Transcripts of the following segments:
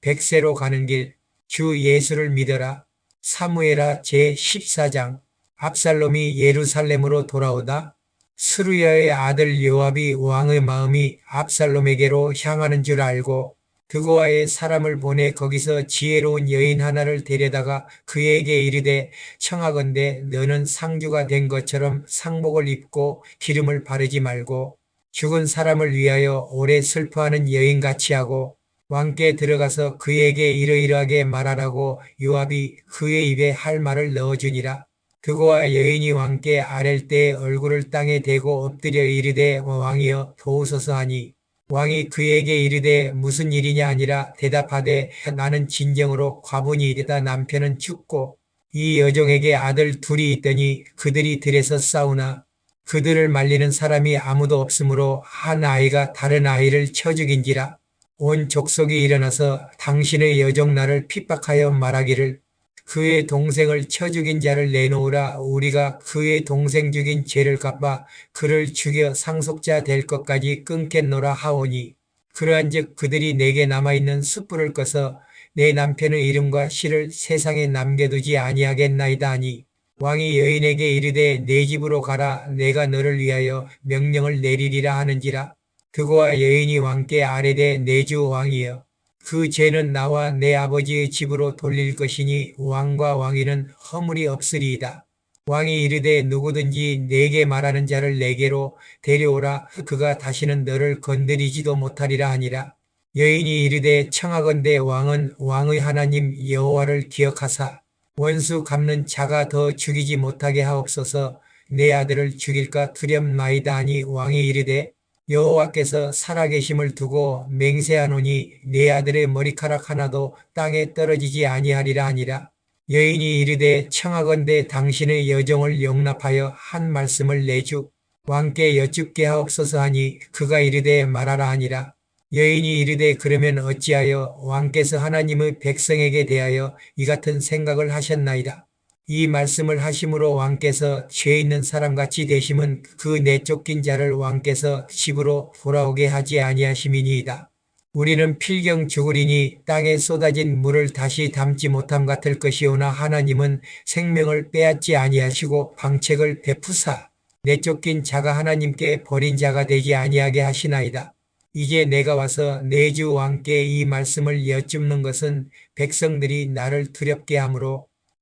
백세로 가는 길 주 예수를 믿어라. 사무엘하 제14장 압살롬이 예루살렘으로 돌아오다 스루야의 아들 요압이 왕의 마음이 압살롬에게로 향하는 줄 알고 그고와의 사람을 보내 거기서 지혜로운 여인 하나를 데려다가 그에게 이르되 청하건대 너는 상주가 된 것처럼 상복을 입고 기름을 바르지 말고 죽은 사람을 위하여 오래 슬퍼하는 여인같이 하고 왕께 들어가서 그에게 이러이러하게 말하라고 요압이 그의 입에 할 말을 넣어주니라. 그고와 여인이 왕께 아랠 때 얼굴을 땅에 대고 엎드려 이르되 왕이여 도우소서 하니. 왕이 그에게 이르되 무슨 일이냐 아니라 대답하되 나는 진정으로 과분이이다 남편은 죽고 이 여종에게 아들 둘이 있더니 그들이 들에서 싸우나. 그들을 말리는 사람이 아무도 없으므로 한 아이가 다른 아이를 쳐 죽인지라 온 족속이 일어나서 당신의 여종 나를 핍박하여 말하기를 그의 동생을 쳐 죽인 자를 내놓으라. 우리가 그의 동생 죽인 죄를 갚아 그를 죽여 상속자 될 것까지 끊겠노라 하오니 그러한즉 그들이 내게 남아있는 숯불을 꺼서 내 남편의 이름과 시를 세상에 남겨두지 아니하겠나이다 하니 왕이 여인에게 이르되 내 집으로 가라. 내가 너를 위하여 명령을 내리리라 하는지라 그고와 여인이 왕께 아뢰되 내주 왕이여 그 죄는 나와 내 아버지의 집으로 돌릴 것이니 왕과 왕위는 허물이 없으리이다. 왕이 이르되 누구든지 내게 말하는 자를 내게로 데려오라 그가 다시는 너를 건드리지도 못하리라 하니라. 여인이 이르되 청하건대 왕은 왕의 하나님 여호와를 기억하사 원수 갚는 자가 더 죽이지 못하게 하옵소서 내 아들을 죽일까 두렵나이다 하니 왕이 이르되 여호와께서 살아계심을 두고 맹세하노니 내 아들의 머리카락 하나도 땅에 떨어지지 아니하리라 하니라. 여인이 이르되 청하건대 당신의 여종을 용납하여 한 말씀을 내주 왕께 여쭙게 하옵소서 하니 그가 이르되 말하라 하니라. 여인이 이르되 그러면 어찌하여 왕께서 하나님의 백성에게 대하여 이 같은 생각을 하셨나이다. 이 말씀을 하심으로 왕께서 죄 있는 사람같이 되심은 그 내쫓긴 자를 왕께서 집으로 돌아오게 하지 아니하심이니이다. 우리는 필경 죽으리니 땅에 쏟아진 물을 다시 담지 못함 같을 것이오나 하나님은 생명을 빼앗지 아니하시고 방책을 베푸사 내쫓긴 자가 하나님께 버린 자가 되지 아니하게 하시나이다. 이제 내가 와서 내주 왕께 이 말씀을 여쭙는 것은 백성들이 나를 두렵게 하므로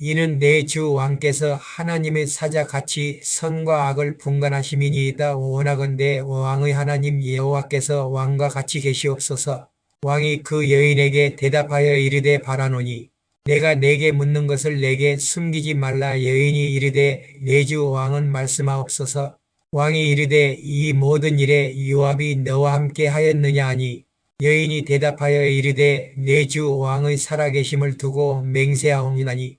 이는 내 주 왕께서 하나님의 사자 같이 선과 악을 분간하심이니이다. 원하건대 왕의 하나님 여호와께서 왕과 같이 계시옵소서. 왕이 그 여인에게 대답하여 이르되 바라노니 내가 내게 묻는 것을 내게 숨기지 말라. 여인이 이르되 내 주 왕은 말씀하옵소서. 왕이 이르되 이 모든 일에 요압이 너와 함께 하였느냐 하니 여인이 대답하여 이르되 내 주 왕의 살아계심을 두고 맹세하옵니다니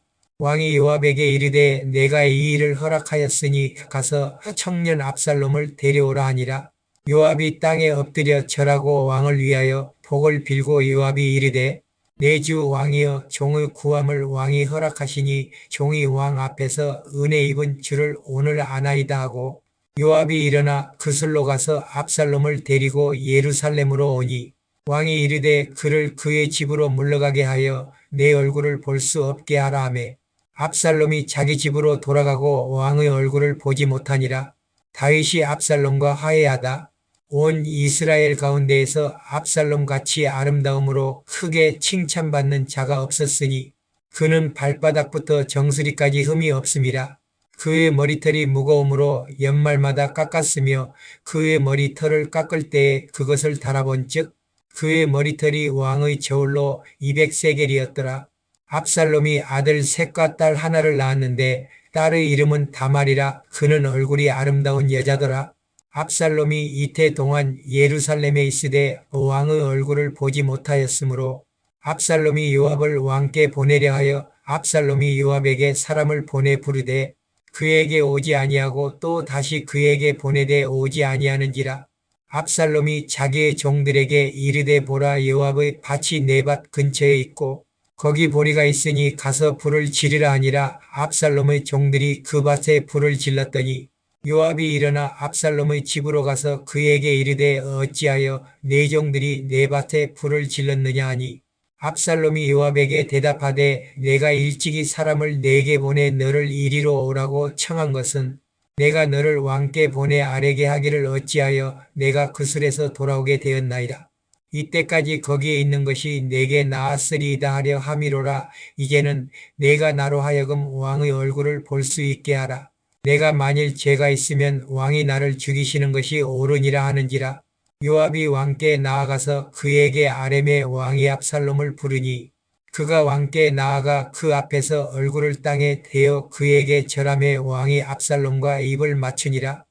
왕이 요압에게 이르되 내가 이 일을 허락하였으니 가서 청년 압살롬을 데려오라 하니라. 요압이 땅에 엎드려 절하고 왕을 위하여 복을 빌고 요압이 이르되 내주 왕이여 종의 구함을 왕이 허락하시니 종이 왕 앞에서 은혜 입은 줄을 오늘 아나이다 하고 요압이 일어나 그슬로 가서 압살롬을 데리고 예루살렘으로 오니 왕이 이르되 그를 그의 집으로 물러가게 하여 내 얼굴을 볼 수 없게 하라 하매 압살롬이 자기 집으로 돌아가고 왕의 얼굴을 보지 못하니라. 다윗이 압살롬과 화해하다. 온 이스라엘 가운데에서 압살롬 같이 아름다움으로 크게 칭찬받는 자가 없었으니 그는 발바닥부터 정수리까지 흠이 없음이라. 그의 머리털이 무거움으로 연말마다 깎았으며 그의 머리털을 깎을 때에 그것을 달아본 즉 그의 머리털이 왕의 저울로 200세겔이었더라. 압살롬이 아들 셋과 딸 하나를 낳았는데 딸의 이름은 다말이라 그는 얼굴이 아름다운 여자더라. 압살롬이 이태 동안 예루살렘에 있으되 왕의 얼굴을 보지 못하였으므로 압살롬이 요압을 왕께 보내려 하여 압살롬이 요압에게 사람을 보내 부르되 그에게 오지 아니하고 또 다시 그에게 보내되 오지 아니하는지라 압살롬이 자기의 종들에게 이르되 보라 요압의 밭이 내 밭 근처에 있고 거기 보리가 있으니 가서 불을 지르라 하니라 압살롬의 종들이 그 밭에 불을 질렀더니 요압이 일어나 압살롬의 집으로 가서 그에게 이르되 어찌하여 내 종들이 내 밭에 불을 질렀느냐 하니 압살롬이 요압에게 대답하되 내가 일찍이 사람을 내게 보내 너를 이리로 오라고 청한 것은 내가 너를 왕께 보내 아래게 하기를 어찌하여 내가 그 술에서 돌아오게 되었나이다. 이때까지 거기에 있는 것이 내게 나았으리이다 하려 함이로라. 이제는 내가 나로 하여금 왕의 얼굴을 볼 수 있게 하라. 내가 만일 죄가 있으면 왕이 나를 죽이시는 것이 옳으니라 하는지라. 요압이 왕께 나아가서 그에게 아렘의 왕이 압살롬을 부르니 그가 왕께 나아가 그 앞에서 얼굴을 땅에 대어 그에게 절함의 왕이 압살롬과 입을 맞추니라.